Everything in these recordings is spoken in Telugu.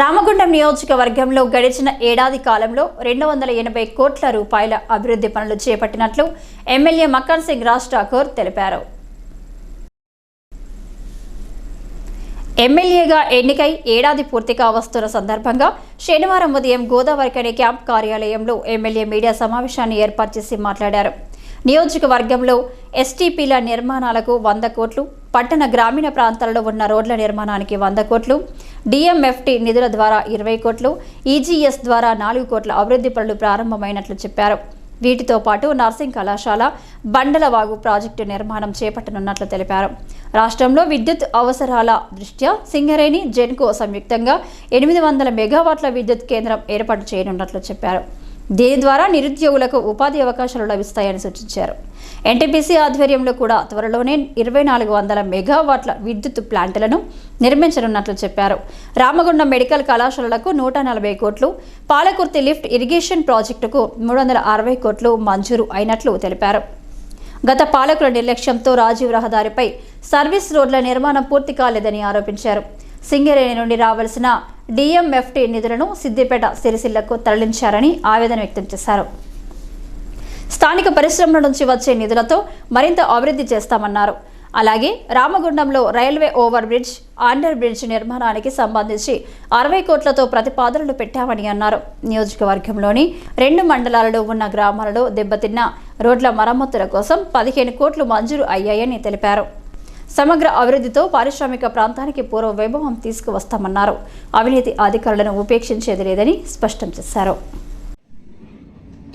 రామగుండం నియోజకవర్గంలో గడిచిన ఏడాది కాలంలో రెండు వందల ఎనభై కోట్ల రూపాయల అభివృద్ధి పనులు చేపట్టినట్లు ఎమ్మెల్యే మక్కన్ సింగ్ రాజ్ ఠాకూర్ తెలిపారు. ఎమ్మెల్యేగా ఎన్నికై ఏడాది పూర్తిగా వస్తున్న సందర్భంగా శనివారం ఉదయం గోదావరికని క్యాంప్ కార్యాలయంలో ఎమ్మెల్యే మీడియా సమావేశాన్ని ఏర్పాటు చేసి మాట్లాడారు. నియోజకవర్గంలో ఎస్టీపీల నిర్మాణాలకు వంద కోట్లు పట్టణ గ్రామీణ ప్రాంతాలలో ఉన్న రోడ్ల నిర్మాణానికి వంద కోట్లు డిఎంఎఫ్టి నిధుల ద్వారా ఇరవై కోట్లు ఈజీఎస్ ద్వారా నాలుగు కోట్ల అభివృద్ధి పనులు ప్రారంభమైనట్లు చెప్పారు. వీటితో పాటు నర్సింగ్ కళాశాల బండలవాగు ప్రాజెక్టు నిర్మాణం చేపట్టనున్నట్లు తెలిపారు. రాష్ట్రంలో విద్యుత్ అవసరాల దృష్ట్యా సింగరేణి జెన్కో సంయుక్తంగా ఎనిమిది వందల మెగావాట్ల విద్యుత్ కేంద్రం ఏర్పాటు చేయనున్నట్లు చెప్పారు. దీని ద్వారా నిరుద్యోగులకు ఉపాధి అవకాశాలు లభిస్తాయని సూచించారు. ఎన్టీపీసీ ఆధ్వర్యంలో కూడా త్వరలోనే ఇరవై నాలుగు వందల మెగావాట్ల విద్యుత్ ప్లాంట్లను నిర్మించనున్నట్లు చెప్పారు. రామగుండం మెడికల్ కళాశాలలకు నూట నలభై కోట్లు పాలకుర్తి లిఫ్ట్ ఇరిగేషన్ ప్రాజెక్టుకు మూడు వందల అరవై కోట్లు మంజూరు అయినట్లు తెలిపారు. గత పాలకుల నిర్లక్ష్యంతో రాజీవ్ రహదారిపై సర్వీస్ రోడ్ల నిర్మాణం పూర్తి కాలేదని ఆరోపించారు. సింగరేణి నుండి రావాల్సిన డిఎంఎఫ్టి నిధులను సిద్దిపేట సిరిసిల్లకు తరలించారని ఆవేదన వ్యక్తం చేశారు. స్థానిక పరిశ్రమల నుంచి వచ్చే నిధులతో మరింత అభివృద్ధి చేస్తామన్నారు. అలాగే రామగుండంలో railway over bridge under bridge నిర్మాణానికి సంబంధించి అరవై కోట్లతో ప్రతిపాదనలు పెట్టామని అన్నారు. నియోజకవర్గంలోని రెండు మండలాలలో ఉన్న గ్రామాలలో దెబ్బతిన్న రోడ్ల మరమ్మతుల కోసం పదిహేను కోట్లు మంజూరు అయ్యాయని తెలిపారు. సమగ్ర అభివృద్ధితో పారిశ్రామిక ప్రాంతానికి పూర్వ వైభవం తీసుకువస్తామన్నారు. అవినీతి అధికారులను ఉపేక్షించేది లేదని స్పష్టం చేశారు.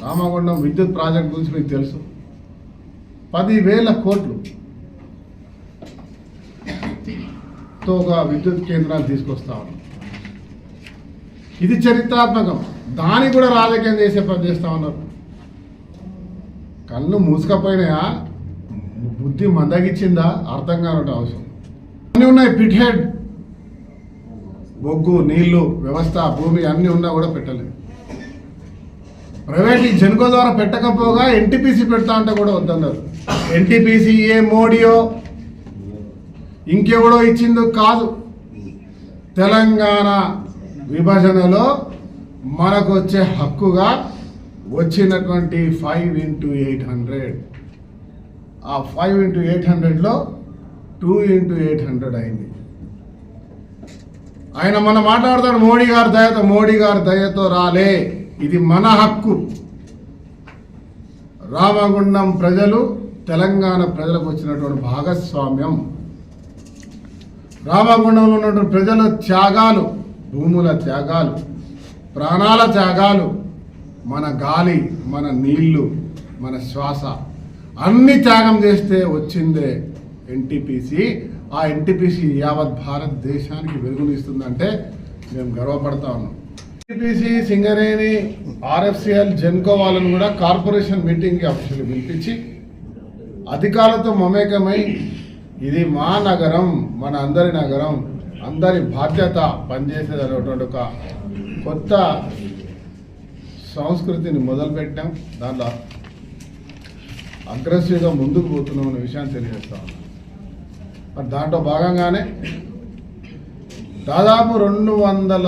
రామగుండం విద్యుత్ ప్రాజెక్ట్ గురించి మీకు తెలుసు. పదివేల కోట్లు తో ఒక విద్యుత్ కేంద్రాన్ని తీసుకొస్తా ఇది చరిత్రాత్మకం. దాన్ని కూడా రాజకీయం చేసే పని చేస్తా ఉన్నారు. కళ్ళు మూసుకపోయినాయా? బుద్ధి మందగిచ్చిందా అర్థం కానట్టు అవసరం. అన్నీ ఉన్నాయి పిట్ హెడ్ బొగ్గు నీళ్ళు వ్యవస్థ భూమి అన్నీ ఉన్నా కూడా పెట్టలేదు. ప్రైవేట్ ఈ జన్కో ద్వారా పెట్టకపోగా ఎన్టీపీసీ పెడతా అంటే కూడా వద్దన్నారు. ఎన్టీపీసీ ఏ మోడీయో ఇంకెవడో ఇచ్చిందో కాదు. తెలంగాణ విభజనలో మనకు వచ్చే హక్కుగా వచ్చినటువంటి ఫైవ్ ఇంటూ ఎయిట్ హండ్రెడ్ ఆ ఫైవ్ ఇంటూ ఎయిట్ హండ్రెడ్లో టూ ఇంటూ ఎయిట్ హండ్రెడ్ అయింది. ఆయన మన మాట్లాడతాడు మోడీ గారి దయతో మోడీ గారి దయతో రాలే. ఇది మన హక్కు. రామగుండం ప్రజలు తెలంగాణ ప్రజలకు వచ్చినటువంటి భాగస్వామ్యం. రామగుండంలో ఉన్నటువంటి ప్రజల త్యాగాలు భూముల త్యాగాలు ప్రాణాల త్యాగాలు మన గాలి మన నీళ్ళు మన శ్వాస. అన్ని త్యాగం చేస్తే వచ్చిందే ఎన్టీపీసీ. ఆ ఎన్టీపీసీ యావత్ భారతదేశానికి వెలుగునిస్తుందంటే మేము గర్వపడతా ఉన్నాం. ఎన్టీపీసీ సింగరేణి ఆర్ఎఫ్సిఎల్ జెన్కో వాళ్ళను కూడా కార్పొరేషన్ మీటింగ్కి అఫీషియల్ పిలిపించి అధికారులతో మమేకమై ఇది మా నగరం మన అందరి నగరం అందరి బాధ్యత పనిచేసేది అనేటువంటి ఒక కొత్త సంస్కృతిని మొదలుపెట్టాం. దాంట్లో అగ్రెసివ్గా ముందుకు పోతున్నాం అనే విషయాన్ని తెలియజేస్తా ఉన్నాం. మరి దాంట్లో భాగంగానే దాదాపు రెండు వందల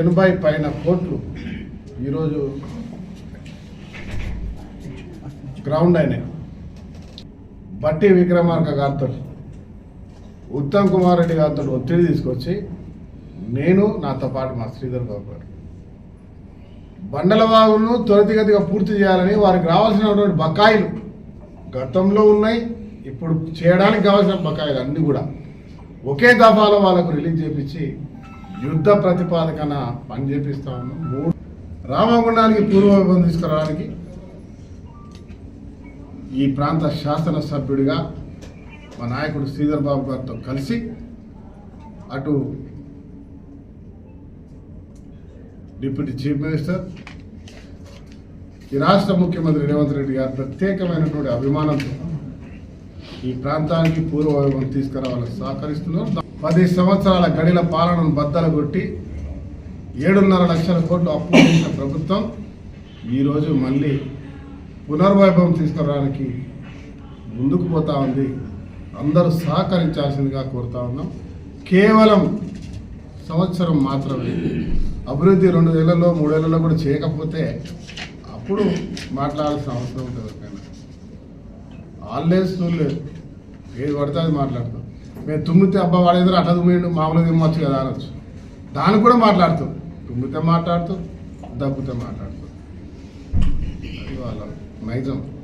ఎనభై పైన కోట్లు ఈరోజు గ్రౌండ్ అయినాయి. బట్టి విక్రమార్క గారితో ఉత్తమ్ కుమార్ రెడ్డి గారితో ఒత్తిడి తీసుకొచ్చి నేను నాతో పాటు మా శ్రీధర్ బాబు గారు. బండల వాగులను త్వరితగతిగా పూర్తి చేయాలని వారికి రావాల్సినటువంటి బకాయిలు గతంలో ఉన్నాయి ఇప్పుడు చేయడానికి కావాల్సిన బకాయిలు అన్నీ కూడా ఒకే దఫాలో వాళ్ళకు రిలీజ్ చేపించి యుద్ధ ప్రతిపాదకన పని చేపిస్తా ఉన్నాం. మూడు రామగుండానికి పూర్వవైభవం తీసుకురావడానికి ఈ ప్రాంత శాసనసభ్యుడిగా మా నాయకుడు శ్రీధర్ బాబు గారితో కలిసి అటు డిప్యూటీ చీఫ్ మినిస్టర్ ఈ రాష్ట్ర ముఖ్యమంత్రి రేవంత్ రెడ్డి గారు ప్రత్యేకమైనటువంటి అభిమానంతో ఈ ప్రాంతానికి పూర్వవైభవం తీసుకురావాలని సహకరిస్తున్నారు. పది సంవత్సరాల గడిల పాలనను బద్దలు కొట్టి ఏడున్నర లక్షల కోట్లు అప్పు చేసిన ప్రభుత్వం ఈరోజు మళ్ళీ పునర్వైభవం తీసుకురావడానికి ముందుకు పోతా ఉంది. అందరూ సహకరించాల్సిందిగా కోరుతా ఉన్నాం. కేవలం సంవత్సరం మాత్రమే. అభివృద్ధి రెండు వేలలో మూడేళ్ళలో కూడా చేయకపోతే అప్పుడు మాట్లాడాల్సిన అవసరం ఉంటుంది ఎవరికైనా. ఆల్వేస్ చూడలేదు ఏది పడితే అది మాట్లాడతాం. మేము తుమ్మితే అబ్బా వాడేదో అట్లా తుమ్మిండు మామూలుగా తిమ్మచ్చు కదా అనొచ్చు. దానికి కూడా మాట్లాడుతాం. తుమ్మితే మాట్లాడుతూ దబ్బుతే మాట్లాడుతూ. అది వాళ్ళ నైజం.